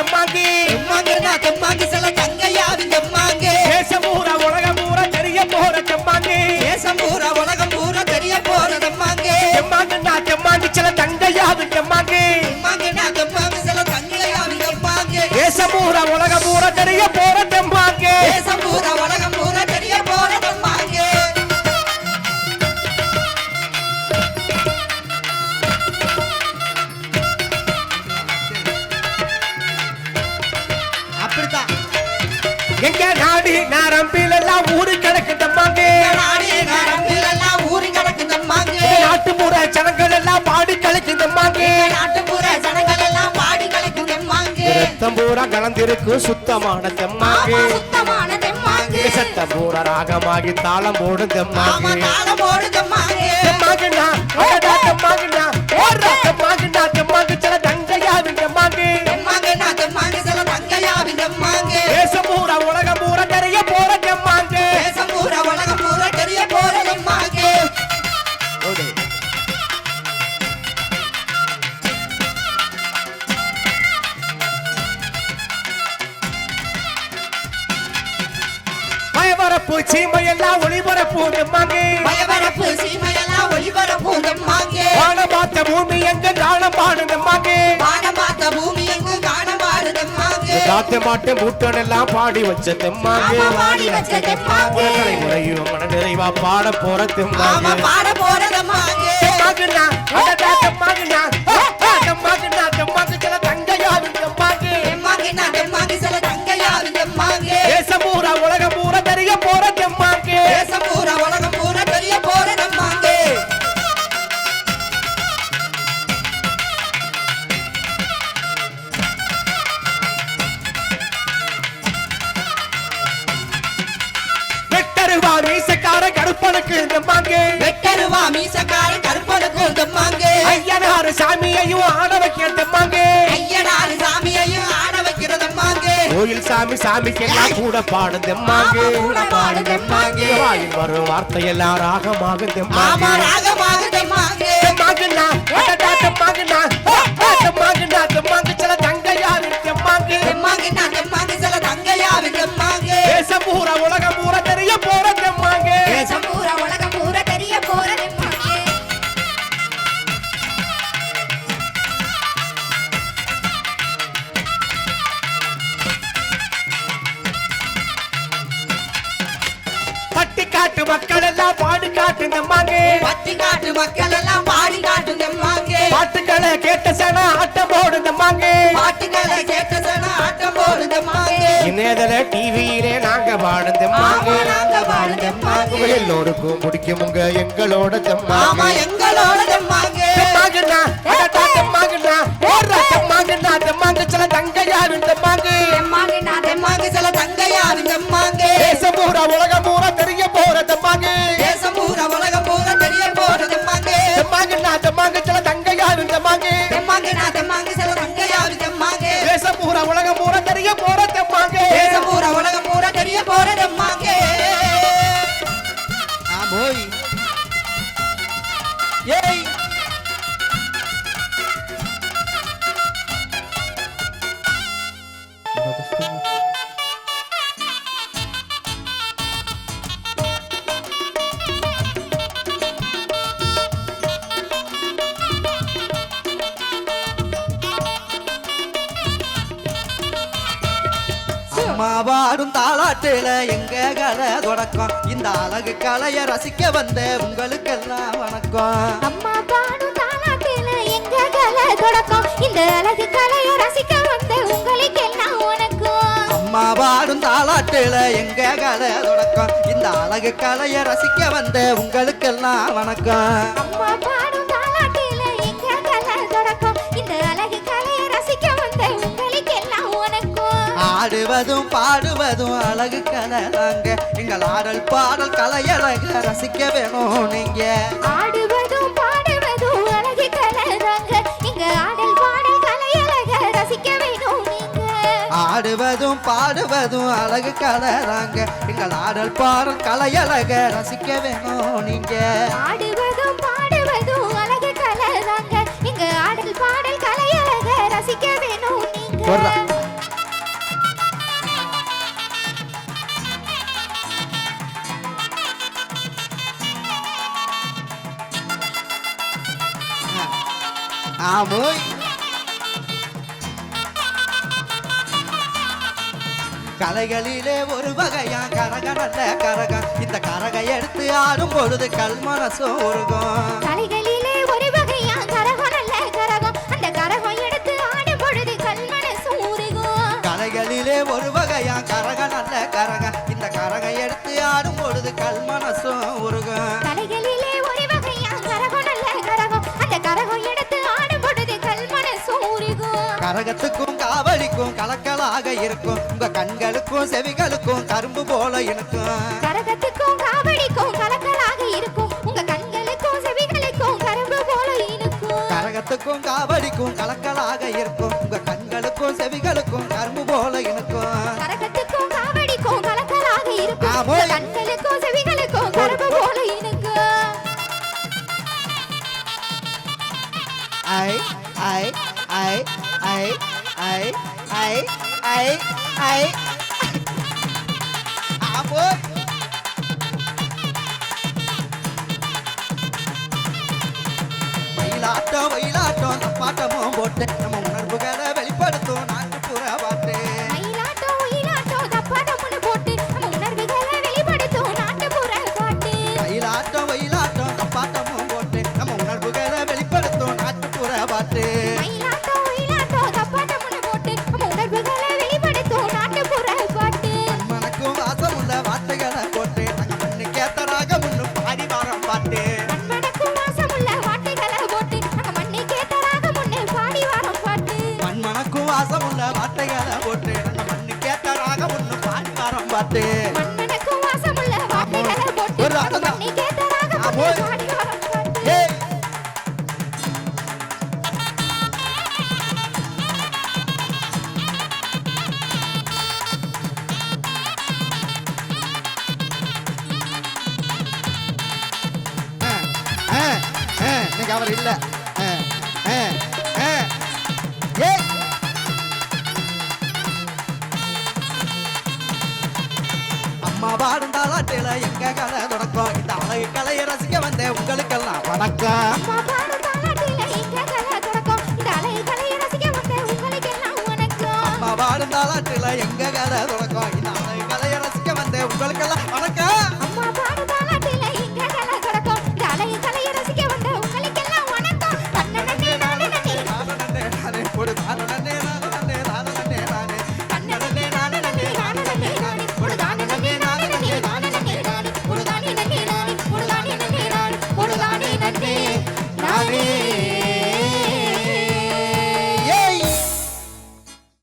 தெம்மாங்கி தெம்மாங்கன்னா தெம்மாங்கி சில தங்கையாவின் தெம்மாங்கே தேசம் பூரா உலகம் பூரா தெரிய போற தெம்மாங்கி தேசம் பூரா உலகம் பூரா தெரிய போற தெம்மாங்கே தெம்மாங்கன்னா தெம்மாங்கி சில தங்கையாது தெம்மாங்கி தெம்மாங்கன்னா தெம்மாங்கி சில தங்கையாவின் தெம்மாங்கே தேசம் பூரா உலகம் பூரா தெரிய ரத்தம் பூரா கலந்திருக்கு சுத்தமான தெம்மாங்கி சத்தம் பூரா ராகமாகி தாளம் ஆமா தெம்மாங்கி போடு தெம்மாங்கே பயவரப்பு சீமையெல்லாம் ஒளிபரப்பு தெம்மாங்கி பயபரப்பு சீமையெல்லாம் ஒளிபரப்பு தெம்மாங்கே வானம் பார்த்த பூமி எங்க தானம் பாடு தெம்மாங்கி வானம் பார்த்த பூமி எங்கு காணமாடு தெம்மாங்கே காத்த மாட்டு மூட்டன் எல்லாம் பாடி வச்ச தெம்மாங்கி ஆமா, பாடி வச்ச தெம்மாங்கு. உலகளை முறையும் மன நிறைவா பாட போற தெம்மாங்கி பாட போற தெம்மாங்கே தெம்மாங்கி வெட்டருவா மீசக்கார கருப்பனுக்கும் தெம்மாங்கே ஐயனாறு சாமியையும் ஆட வைக்க தெம்மாங்கி ஐயனாரு சாமியையும் ஆட வைக்கிற தெம்மாங்கே கோயில் சாமி சாமிக்கெல்லாம் கூட பாடும் தெம்மாங்கி கூட பாடும் தெம்மாங்கி. வாயில் வரும் வார்த்தையெல்லாம் ராகமாக தெம்மாங்கி ராகமாக தெம்மாங்கே தெம்மாங்கண்ணா மக்கள் எல்லாம் பாடி காட்டு தெம்மாங்கே பாட்டுக்களை கேட்ட சன ஆட்டம் போடு தெம்மாங்கி பாட்டுகளை கேட்ட சன ஆட்டம் போடு தெம்மாங்கே இணையதள டிவியிலே நாங்க பாடும் ஆமா தெம்மாங்கி நாங்க பாடு தெம்மாங்கே எல்லோருக்கும் பிடிக்குமுங்க எங்களோட ஆமா தெம்மாங்கி எங்களோட தெம்மாங்கே தெம்மாங்கண்ணா தெம்மாங்கண்ணா ஓடுறா தெம்மாங்கண்ணா தெம்மாங்கு சில தங்கையாரு தெம்மாங்கு தெம்மாங்கன்னா தெம்மாங்கே சில தங்கையாவின் தெம்மாங்கே தேசம் பூரா உலகம் தெம்மாங்கு சில தங்கையாரு தெம்மாங்கு. தெம்மாங்கன்னா தெம்மாங்கே சில தங்கையாவின் தெம்மாங்கே. தேசம் பூரா உலகம் பூரா தெரிய போற தெம்மாங்கு. தேசம் பூரா உலகம் பூரா தெரிய போற தெம்மாங்கே. ஆ போய். ஏய். அம்மா பாடும் தாளாட்டுல எங்க கலை தொடக்கம்? இந்த அழகு கலைய ரசிக்க வந்த உங்களுக்கெல்லாம் வணக்கம். அம்மா பாடும் தாலாட்டில எங்க கலை தொடக்கம்? இந்த அழகு கலையை ரசிக்க வந்த உங்களுக்கெல்லாம் உனக்கும் அம்மா பாடும் தாளாட்டுல எங்க கலை தொடக்கம்? இந்த அழகு கலைய ரசிக்க வந்த உங்களுக்கெல்லாம் வணக்கம். அம்மா பாடும் ஆடுவதும் பாடுவதும் அழகு கலை தாங்க. எங்கள் ஆடல் பாடல் கலையழக ரசிக்க வேணும் நீங்க ஆடுவதும் பாடுவதும் அழகு கலை தாங்க. இங்க ஆடல் பாடல் கலையழக ரசிக்க வேணும் நீங்க ஆடுவதும் பாடுவதும் அழகு கலை தாங்க. எங்கள் ஆடல் பாடல் கலையழக ரசிக்க வேணும் நீங்க ஆடுவதும் பாடுவதும் அழகு கலை தாங்க. இங்க ஆடல் பாடல் கலையழக ரசிக்க வேணும் நீங்க சொல்றா. ஆமோய் கலைகளிலே ஒரு வகையா கரக. நல்ல கரகம் இந்த கரகை எடுத்து ஆடும் பொழுது கல் மனசும் உருகும். கலைகளிலே ஒரு வகையா கரகம் நல்ல கரகம் அந்த கரகம் எடுத்து ஆடும் பொழுது கல்மனசு ஊறுகும் கலைகளிலே ஒரு வகையா கரக நல்ல கரக. இந்த கரகை எடுத்து ஆடும் பொழுது கல் மனசும் உருகும். ஊறுகும் கரகத்துக்கும் காவலிக்கும் கலக்கலாக இருக்கும். உங்க கண்களுக்கும் செவிகளுக்கும் கரும்பு போல இனுக்கும் கரகத்துக்கும் காவடிக்கும் கலக்கலாக இருக்கும். உங்க கண்களுக்கும் செவிகளுக்கும் கரும்பு போல இனிக்கும் கரகத்துக்கும் காவடிக்கும் கலக்கலாக இருக்கும். உங்க கண்களுக்கும் செவிகளுக்கும் கரும்பு போல இனுக்கும் கரகத்துக்கும் காவடிக்கும் கலக்கலாக இருக்கும். கண்களுக்கும் செவிகளுக்கும் கரும்பு போல இனிக்கும் ஐ ஐ ஐ ஐ ஐ ஐ ஐ ஐ ஆமோ மயிலாட்டம் மயிலாட்டம் தப்பாட்டமும் போட்டு நம்ம பாசம் உள்ள வார்த்தைகளை போட்டு நம்ம மண்ணு கேட்ட ராகம் ஒண்ணு பாடி மரம் பார்த்து. ஒரு அவர் இல்லை. பாடுந்தாலாட்டில எங்க கலை தொடக்கம்? இந்த அழகு கலையை ரசிக்க வந்தேன் உங்களுக்கெல்லாம் வணக்கம். பாடும் தாலாட்டில எங்க